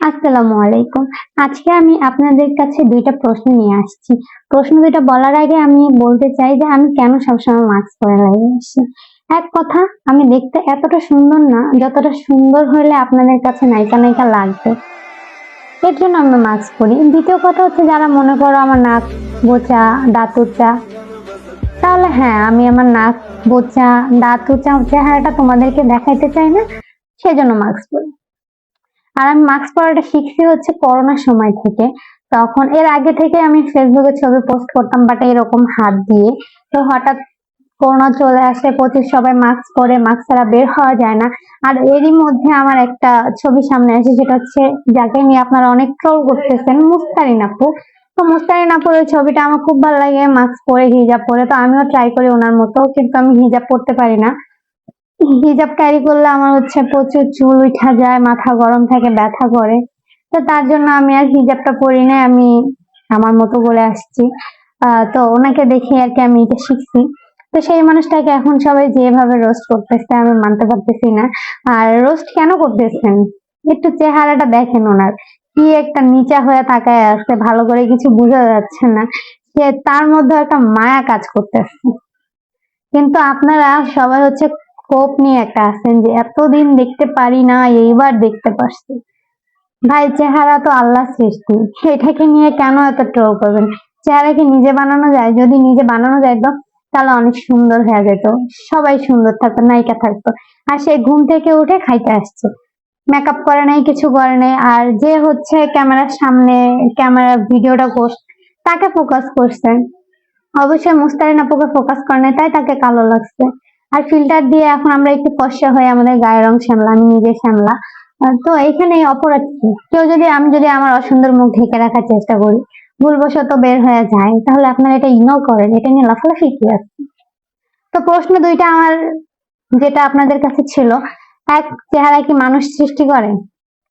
আসসালামু আলাইকুম। আজকে আমি আপনাদের কাছে দুইটা প্রশ্ন নিয়ে আসছি। প্রশ্ন দুইটা বলার আগে আমি বলতে চাই যে আমি কেন সবসময় মাস্ক পরে লাগিয়ে আসি? এক কথা, আমি দেখতে এতটা সুন্দর না, যতটা সুন্দর হলে আপনাদের কাছে নায়িকা নায়িকা লাগবে। এর জন্য আমি মাস্ক পরি। দ্বিতীয় কথা হচ্ছে, যারা মনে করো আমার নাক বোচা, দাঁত তাহলে হ্যাঁ আমি আমার নাক বোচা, দাঁত চেহারাটা তোমাদেরকে দেখাইতে চাই না, সেজন্য মাস্ক পরি। আর আমি মাস্ক পরাটা শিখছি হচ্ছে করোনার সময় থেকে। তখন এর আগে থেকে আমি ফেসবুকে ছবি পোস্ট করতাম বাট এরকম হাত দিয়ে। তো হঠাৎ করোনা চলে আসে, প্রচুর সবাই মাস্ক পরে মাস্ক ছাড়া বের হওয়া যায় না। আর এরই মধ্যে আমার একটা ছবি সামনে আসে, সেটা হচ্ছে যাকে নিয়ে আপনারা অনেক ট্রোল করতেছেন, মুস্তারিন আপু। তো মুস্তারিন আপুর ওই ছবিটা আমার খুব ভালো লাগে মাস্ক পরে হিজাব পরে। তো আমিও ট্রাই করি ওনার মতো, কিন্তু আমি হিজাব পরতে পারি না। হিজাব ক্যারি করলে আমার হচ্ছে প্রচুর চুল উঠা যায়, মাথা গরম থাকে, ব্যথা করে। তো তার জন্য আমি আর হিজাবটা পরি না আমি আমার মতো করে আসছি। তো ওনাকে দেখে আর কি আমি এটা শিখছি। তো সেই মানুষটাকে এখন সবাই যেভাবে রোস্ট করতেছে, আমি মানতে পারতেছি না। আর রোস্ট কেন করতেছেন? একটু চেহারাটা দেখেন ওনার। কি একটা নিচা হয়ে তাকায় আছে ভালো করে কিছু বোঝা যাচ্ছে না। সে তার মধ্যে একটা মায়া কাজ করতেছে। কিন্তু আপনারা সবাই হচ্ছে ক্ষোভ নিয়ে একটা আছেন যে এতদিন দেখতে পারি না, এইবার দেখতে পারছি। ভাই, চেহারা তো আল্লাহ সৃষ্টি। এটাকে নিয়ে কেন এত ট্রোল করবেন? চেহারা কি নিজে বানানো যায়? যদি নিজে বানানো যায় তো, তাহলে অনেক সুন্দর হয়ে যেত। সবাই সুন্দর থাকতো, নায়িকা থাকতো। আর সে ঘুম থেকে উঠে খাইতে আসছে। মেকআপ করে নাই, কিছু করে নাই। আর যে হচ্ছে ক্যামেরার সামনে ক্যামেরা ভিডিওটা করছে তাকে ফোকাস করছেন অবশ্যই মুস্তারিন আপুকে ফোকাস করে নাই, তাই তাকে কালো লাগছে। আর ফিল্টার দিয়ে এখন আমরা একটু ফর্সা হয়ে আমাদের গায়ের রং শ্যামলা, আমি নিজে শ্যামলা। তো এখানে অপরাধ কি? কেউ যদি, আমি যদি আমার অসুন্দর মুখ ঢেকে রাখার চেষ্টা করি, ভুলবশত বের হয়ে যায়, তাহলে আপনারা এটা ইগনোর করেন, এটা নিয়ে লাফালাফি কি আছে তো প্রশ্ন দুইটা আমার, যেটা আপনাদের কাছে ছিল, এক চেহারা কি মানুষ সৃষ্টি করে?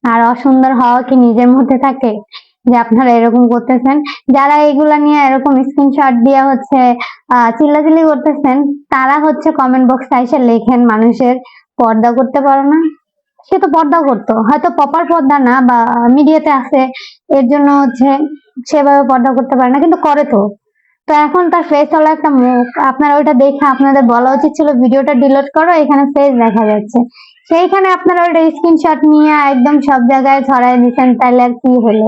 আর অসুন্দর হওয়া কি নিজের মধ্যে থাকে? যে আপনারা এরকম করতেছেন। যারা এগুলা নিয়ে এরকম স্ক্রিনশট দিয়ে হচ্ছে চিল্লাচিল্লি করতেছেন, তারা হচ্ছে কমেন্ট বক্সে এসে লেখেন মানুষের পর্দা করতে পারো না। সে তো পর্দা করতো। হয়তো প্রপার পর্দা না বা মিডিয়াতে আছে, এর জন্য হচ্ছে সেভাবে পর্দা করতে পারে না, কিন্তু করে তো। তো এখন তার ফেস হলো একটা মুখ। আপনারা ওইটা দেখে আপনাদের বলা উচিত ছিল, ভিডিওটা ডিলিট করো, এখানে ফেস দেখা যাচ্ছে। সেইখানে আপনারা ওইটা স্ক্রিনশট নিয়ে একদম সব জায়গায় ছড়াই দিচ্ছেন তাহলে আর কি হলো?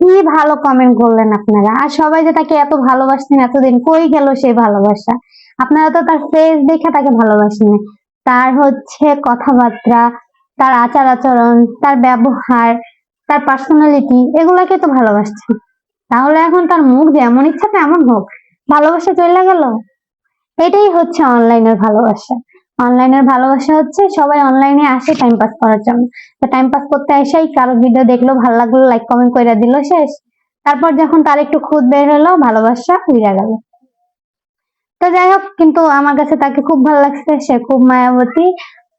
কি ভালো কমেন্ট করলেন আপনারা? আর সবাই যে তাকে এত ভালোবাসতেন, এতদিন কই গেল সেই ভালোবাসা? আপনারা তো তার ফেস দেখে তাকে ভালোবাসেন। তার হচ্ছে কথাবার্তা, তার আচার আচরণ, তার ব্যবহার, তার পার্সোনালিটি এগুলাকে তো ভালোবাসছেন। তাহলে এখন তার মুখ যেমন ইচ্ছা তেমন হোক, ভালোবাসা চলে গেল। এটাই হচ্ছে অনলাইনের ভালোবাসা। অনলাইনের ভালোবাসা হচ্ছে সবাই অনলাইনে আসে টাইম পাস করার জন্য। তো টাইম পাস করতে এসেই কারও ভিডিও দেখল, ভালো লাগল লাইক কমেন্ট করে দিল, শেষ। তারপর যখন তার একটু খুদ বের হলো, ভালোবাসা উড়ে গেল। তো যাই হোক, কিন্তু আমার কাছে তাকে খুব ভালো লাগছে, সে খুব মায়াবতী।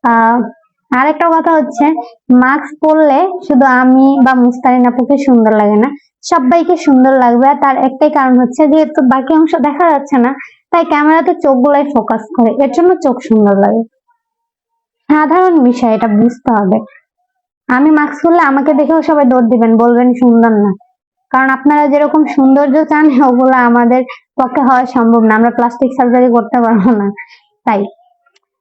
আহ, আরেকটা কথা হচ্ছে মাস্ক পরলে শুধু আমি বা মুস্তারিন আপুকে সুন্দর লাগে না, সবাইকে সুন্দর লাগবে। আর তার একটাই কারণ হচ্ছে, যেহেতু বাকি অংশ দেখা যাচ্ছে না তাই ক্যামেরাতে চোখগুলাই ফোকাস করে, এর জন্য চোখ সুন্দর লাগে। সাধারণ বিষয়, এটা বুঝতে হবে। আমি মাস্ক পরলে আমাকে দেখেও সবাই দৌড় দিবেন, বলবেন সুন্দর না। কারণ আপনারা যেরকম সৌন্দর্য চান, ওগুলো আমাদের পক্ষে হওয়া সম্ভব না। আমরা প্লাস্টিক সার্জারি করতে পারব না। তাই।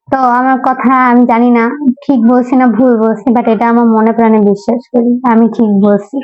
তো আমার কথা আমি জানি না, ঠিক বলছি না ভুল বলছি বাট এটা আমার মনে প্রাণে বিশ্বাস করি। আমি ঠিক বলছি।